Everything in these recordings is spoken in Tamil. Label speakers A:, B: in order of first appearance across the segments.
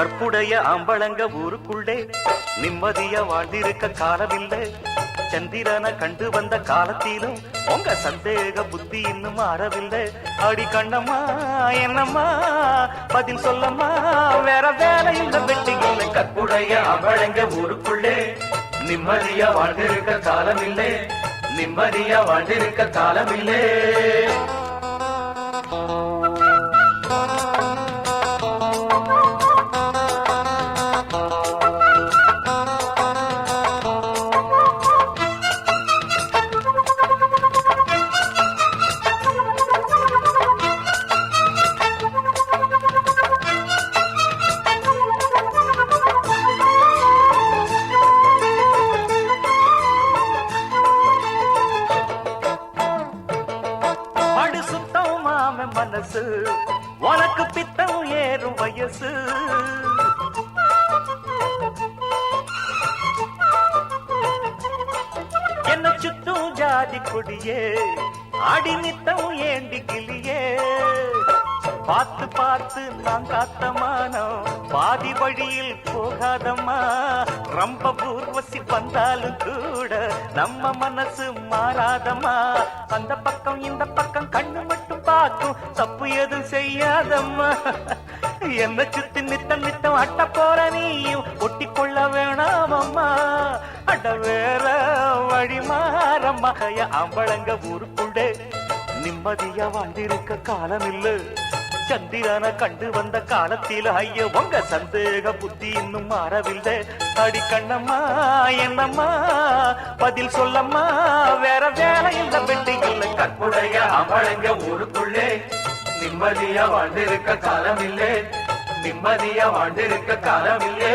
A: கற்புடைய அம்பளங்க ஊருக்குள்ளே நிம்மதியா வாழ்ந்திருக்க காலமில்லை. சந்திரனை கண்டு வந்த காலத்திலும் உங்க சந்தேக புத்தி இன்னும் மாறவில்லை. அடி கண்ணம்மா என்னம்மா? பதில் சொல்லம்மா? வேற வேலை இந்த வெட்டி இல்லை. கற்புடைய அம்பளங்க ஊருக்குள்ளே நிம்மதியா வாழ்ந்திருக்க காலமில்லை. நிம்மதியா வாழ்ந்திருக்க காலமில்லை. சுத்தம் மனசு. உனக்கு பித்தம் ஏறும் வயசு. என்ன சுத்தும் ஜாதி கொடியே அடி நித்தம் ஏண்டி கிளியே. பார்த்து பார்த்து நான் காத்தமானோம் பாதி வழியில் போகாதம்மா. ரொம்ப பூர்வசி வந்தாலும் கூட நம்ம மனசு மாறாதம்மா. அந்த பக்கம் இந்த பக்கம் கண்ணு மட்டும் பார்க்கும். தப்பு எதுவும் செய்யாதம்மா. என்ன சுத்தி நித்தம் நித்தம் அட்ட போற நீயும். ஒட்டிக்கொள்ள வேணாம் அம்மா அட வேற வழி மாறம்மா. அம்பளங்க ஊருக்குள்ளே நிம்மதியா வாழ்ந்திருக்க காலம் இல்லை சந்திரனை கண்டு வந்த காலத்தில் ஐய உங்க சந்தேக புத்தி இன்னும் மாறவில்லை. அடி கண்ணம்மா என்னம்மா? பதில் சொல்லம்மா. வேற வேலை இல்ல வெட்டி இல்லை கற்புடைய அவளைங்க ஊருக்குள்ளே. நிம்மதியா வாழ்ந்திருக்க காலம் இல்லே நிம்மதியா வாழ்ந்திருக்க காலம் இல்லே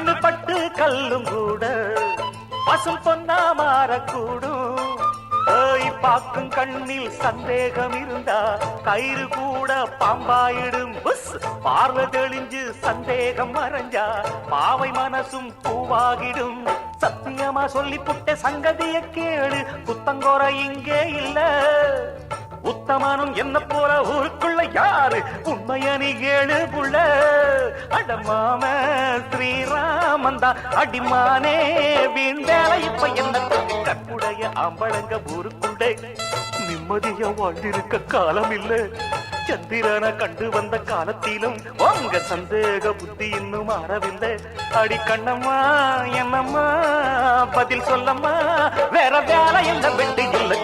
A: மண்ணு பட்டு கல்லும் கூட பசும் பொன்னா மாறக்கூடும். ஏய் பார்க்கும் கண்ணில் சந்தேகம் இருந்தா கயிறு கூட பாம்பாயிடும். புஸ் பார்வை தெளிஞ்சு சந்தேகம் மறைஞ்சா பாவை மனசும் பூவாகிடும். சத்தியமா சொல்லி புட்ட சங்கதிய கேளு குத்தங்கோர இங்கே இல்ல. உத்தமனும் என்ன போல ஊருக்குள்ள யாரு? உண்மையணி நீ கேளு புள்ள அடமாம ஸ்ரீராமன் தான் அடிமானே வீண் வேலை இப்ப என்ன? கற்புடைய ஆம்பளங்க ஊருக்குள்ளே நிம்மதியா வாழ்ந்திருக்க காலம் இல்ல சந்திரனை கண்டு வந்த காலத்திலும் உங்க சந்தேக புத்தி இன்னும் மாறவில்லை. அடி கண்ணம்மா என்னம்மா? பதில் சொல்லம்மா. வேற வேலை என்ன வெட்டி இல்லை